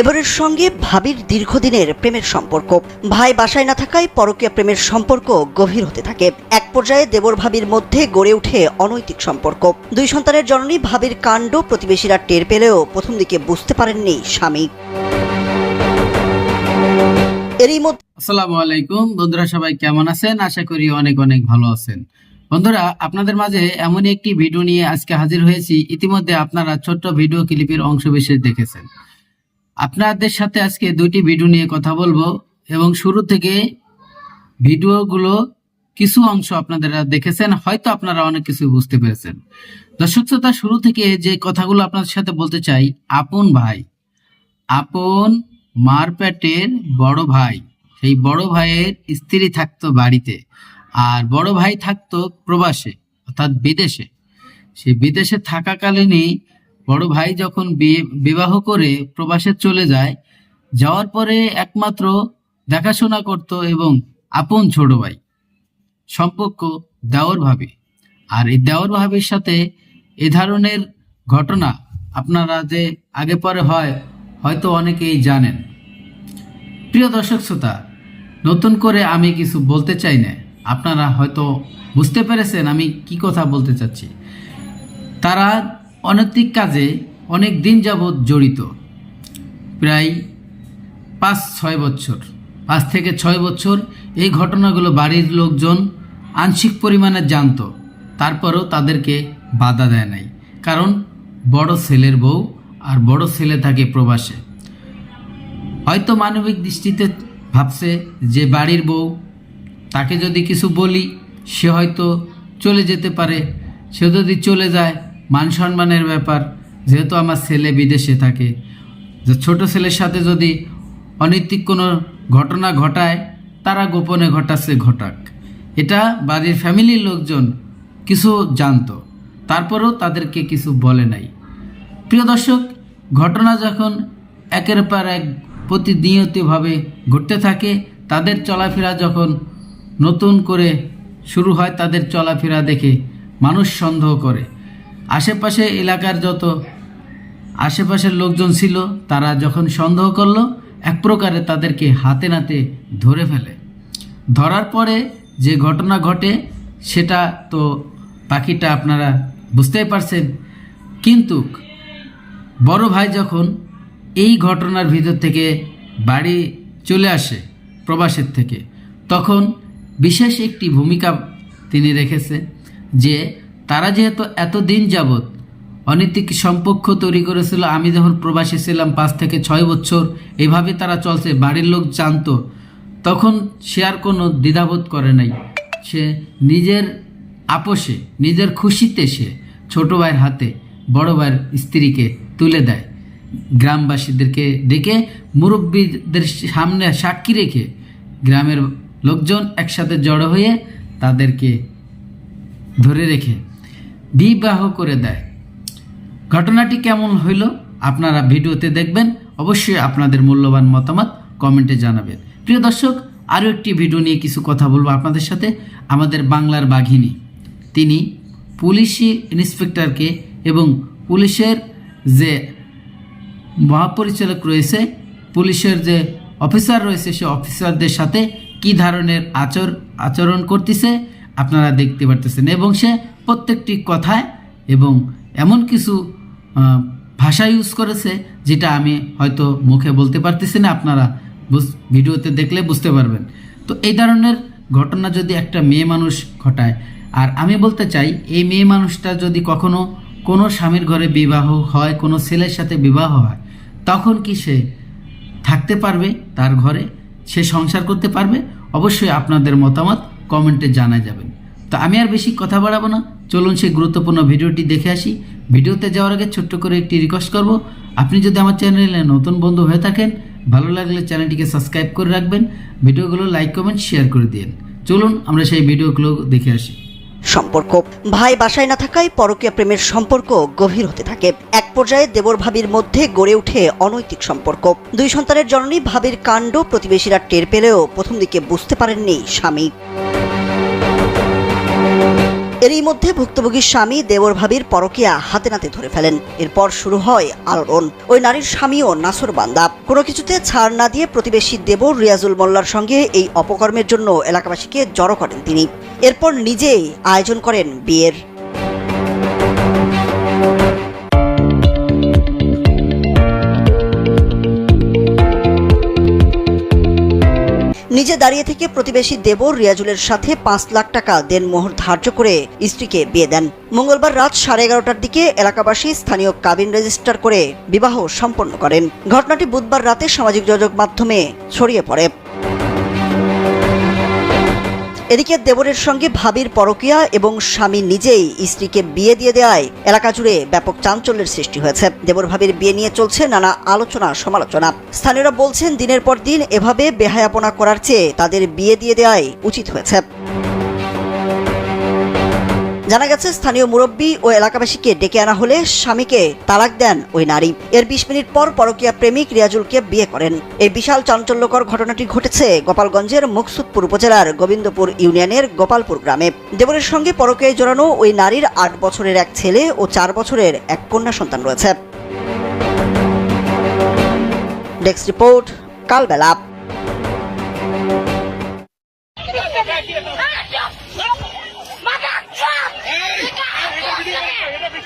এবারের সঙ্গে ভাবির দীর্ঘদিনের প্রেমের সম্পর্ক। ভাই বাসায় না থাকায় পরকীয় প্রেমের সম্পর্ক গভীর হতে থাকে। এক পর্যায়ে দেবর ভাবির মধ্যে গড়ে ওঠে অনৈতিক সম্পর্ক। দুই সন্তানের জননী ভাবির কাণ্ড প্রতিবেশীরা টের পেলেও প্রথম দিকে বুঝতে পারেননি স্বামী। এরই মধ্যে আসসালামু আলাইকুম। বন্ধুরা, সবাই কেমন আছেন? আশা করি অনেক অনেক ভালো আছেন। বন্ধুরা, আপনাদের মাঝে এমনই একটি ভিডিও নিয়ে আজকে হাজির হয়েছি। ইতিমধ্যে আপনারা ছোট্ট ভিডিও ক্লিপের অংশ বিশেষ দেখেছেন। আপনাদের সাথে আজকে দুইটি ভিডিও নিয়ে কথা বলব এবং শুরু থেকে ভিডিওগুলো কিছু অংশ আপনারা দেখেছেন। হয়তো আপনারা অনেক কিছু বুঝতে পেরেছেন। দর্শক শ্রোতা, শুরু থেকে যে কথাগুলো আপনাদের সাথে বলতে চাই, আপন ভাই, আপন মার পেটের বড় ভাই। সেই বড় ভাইয়ের স্ত্রী থাকতো বাড়িতে আর বড় ভাই থাকতো প্রবাসে, অর্থাৎ বিদেশে। সে বিদেশে থাকাকালীনই বড় ভাই যখন বিবাহ করে প্রবাসে চলে যায়, যাওয়ার পরে একমাত্র দেখাশোনা করত এবং আপন ছোট ভাই, সম্পর্ক দেওর ভাবে আর এই দেওর ভাবির সাথে এ ধরনের ঘটনা আপনারা যে আগে পরে হয়, হয়তো অনেকেই জানেন। প্রিয় দর্শক শ্রোতা, নতুন করে আমি কিছু বলতে চাই না। আপনারা হয়তো বুঝতে পেরেছেন আমি কি কথা বলতে চাচ্ছি। তারা অনৈতিক কাজে অনেক দিন যাবৎ জড়িত। প্রায় পাঁচ, ছয় বছর, পাঁচ থেকে ছয় বছর এই ঘটনাগুলো বাড়ির লোকজন আংশিক পরিমাণে জানতো। তারপরেও তাদেরকে বাধা দেয় নাই। কারণ বড় ছেলের বউ আর বড় ছেলে থাকে প্রবাসে। হয়তো মানবিক দৃষ্টিতে ভাবছে যে বাড়ির বউ, তাকে যদি কিছু বলি, সে হয়তো চলে যেতে পারে। সে যদি চলে যায়, মান সম্মানের ব্যাপার, যেহেতু আমার ছেলে বিদেশে থাকে। যে ছোট ছেলের সাথে যদি অনৈতিক কোনো ঘটনা ঘটায়, তারা গোপনে ঘটাচ্ছে ঘটাক। এটা বাড়ির ফ্যামিলির লোকজন কিছু জানতো, তারপরেও তাদেরকে কিছু বলে নাই। প্রিয় দর্শক, ঘটনা যখন একের পর এক প্রতিনিয়তভাবে ঘটতে থাকে। তাদের চলাফেরা যখন নতুন করে শুরু হয়, তাদের চলাফেরা দেখে মানুষ সন্দেহ করে। আশেপাশে এলাকার যত আশেপাশের লোকজন ছিল, তারা যখন সন্দেহ করল, এক প্রকারে তাদেরকে হাতে নাতে ধরে ফেলে। ধরার পরে যে ঘটনা ঘটে, সেটা তো পাখিটা আপনারা বুঝতেই পারছেন। কিন্তু বড় ভাই যখন এই ঘটনার ভিতর থেকে বাড়ি চলে আসে প্রবাসের থেকে। তখন বিশেষ একটি ভূমিকা তিনি রেখেছে যে তারা যেহেতু এত দিন যাবৎ অনৈতিক সম্পর্ক তৈরি করেছিল, আমি যখন প্রবাসী ছিলাম পাঁচ থেকে ছয় বছর, এভাবে তারা চলছে, বাড়ির লোক জানতো, তখন সে আর কোনো দ্বিধাবোধ করে নাই। সে নিজের আপোষে, নিজের খুশিতে সে ছোটো ভাইয়ের হাতে, বড় ভাইয়ের স্ত্রীকে তুলে দেয়। গ্রামবাসীদেরকে ডেকে মুরব্বীদের সামনে সাক্ষী রেখে গ্রামের লোকজন একসাথে জড়ো হয়ে তাদেরকে ধরে রেখে বিবাহ করে দেয়। ঘটনাটি কেমন হইল আপনারা ভিডিওতে দেখবেন। অবশ্যই আপনাদের মূল্যবান মতামত কমেন্টে জানাবেন। প্রিয় দর্শক, আরও একটি ভিডিও নিয়ে কিছু কথা বলব আপনাদের সাথে। আমাদের বাংলার বাঘিনী। তিনি পুলিশি ইন্সপেক্টরকে এবং পুলিশের যে মহাপরিচালক রয়েছে, পুলিশের যে অফিসার রয়েছে সে অফিসারদের সাথে কি ধরনের আচর, আচরণ করতেছে আপনারা দেখতে পারতেছেন এবং সে প্রত্যেকটি কথায় এবং এমন কিছু ভাষা ইউজ করেছে যেটা আমি হয়তো মুখে বলতে পারতেছি না, আপনারা ভিডিওতে দেখলে বুঝতে পারবেন। তো এই ধরনের ঘটনা যদি একটা মেয়ে মানুষ ঘটায়, আর আমি বলতে চাই, এই মেয়ে মানুষটা যদি কখনো কোনো স্বামীর ঘরে বিবাহ হয়, কোনো ছেলের সাথে বিবাহ হয়, তখন কি সে থাকতে পারবে তার ঘরে? সে সংসার করতে পারবে? অবশ্যই আপনাদের মতামত কমেন্টে জানা যাবেন। তো আমি আর বেশি কথা বাড়াবো না। চলুন সেই গুরুত্বপূর্ণ ভিডিওটি দেখে আসি। ভিডিওতে যাওয়ার আগে ছোট্ট করে একটি রিকোয়েস্ট করব। আপনি যদি আমার চ্যানেলে নতুন বন্ধু হয়ে থাকেন, ভালো লাগলে চ্যানেলটিকে সাবস্ক্রাইব করে রাখবেন। ভিডিওগুলো লাইক কমেন্ট শেয়ার করে দিন চলুন আমরা সেই ভিডিওগুলো দেখে আসি। সম্পর্ক। ভাই বাসায় না থাকায় পরকীয় প্রেমের সম্পর্ক গভীর হতে থাকে। এক পর্যায়ে দেবর ভাবির মধ্যে গড়ে ওঠে অনৈতিক সম্পর্ক। দুই সন্তানের জননী ভাবির কাণ্ড প্রতিবেশীরা টের পেলেও প্রথম দিকে বুঝতে পারেননি স্বামী। এরই মধ্যে ভুক্তভোগীর স্বামী দেবর ভাবির পরকিয়া হাতে নাতে ধরে ফেলেন। এরপর শুরু হয় আলোড়ন। ওই নারীর স্বামীও নাসর বান্দা। কোনো কিছুতে ছাড় না দিয়ে প্রতিবেশী দেবর রিয়াজুল মোল্লার সঙ্গে এই অপকর্মের জন্য এলাকাবাসীকে জড়ো করেন তিনি। এরপর নিজেই আয়োজন করেন বিয়ের। নিজে দাঁড়িয়ে থেকে প্রতিবেশী দেবর রিয়াজুলের সাথে পাঁচ লাখ টাকা দেনমোহর ধার্য করে স্ত্রীকে বিয়ে দেন। মঙ্গলবার রাত সাড়ে এগারোটার দিকে এলাকাবাসী স্থানীয় কাবিন রেজিস্টার করে বিবাহ সম্পন্ন করেন। ঘটনাটি বুধবার রাতে সামাজিক যোগাযোগ মাধ্যমে ছড়িয়ে পড়ে। এদিকে দেবরের সঙ্গে ভাবির পরকিয়া এবং স্বামী নিজেই স্ত্রীকে বিয়ে দিয়ে দেওয়ায় এলাকা জুড়ে ব্যাপক চাঞ্চল্যের সৃষ্টি হয়েছে। দেবর ভাবির বিয়ে নিয়ে চলছে নানা আলোচনা, সমালোচনা। স্থানীয়রা বলছেন, দিনের পর দিন এভাবে বেহায়াপনা করার চেয়ে তাদের বিয়ে দিয়ে দেওয়াই উচিত হয়েছে। জানা গেছে, স্থানীয় মুরব্বী ও এলাকাবাসীকে ডেকে আনা হলে স্বামীকে তালাক দেন ওই নারী। এর বিশ মিনিট পর পরকীয়া প্রেমিক রিয়াজুলকে বিয়ে করেন। এই বিশাল চাঞ্চল্যকর ঘটনাটি ঘটেছে গোপালগঞ্জের মুকসুদপুর উপজেলার গোবিন্দপুর ইউনিয়নের গোপালপুর গ্রামে। দেবরের সঙ্গে পরকীয়ায় জড়ানো ওই নারীর আট বছরের এক ছেলে ও চার বছরের এক কন্যা সন্তান রয়েছে। Desk report, Kalbela.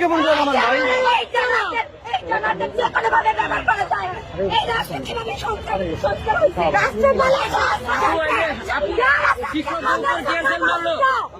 কেমন যাব না ভাই রাষ্ট্রের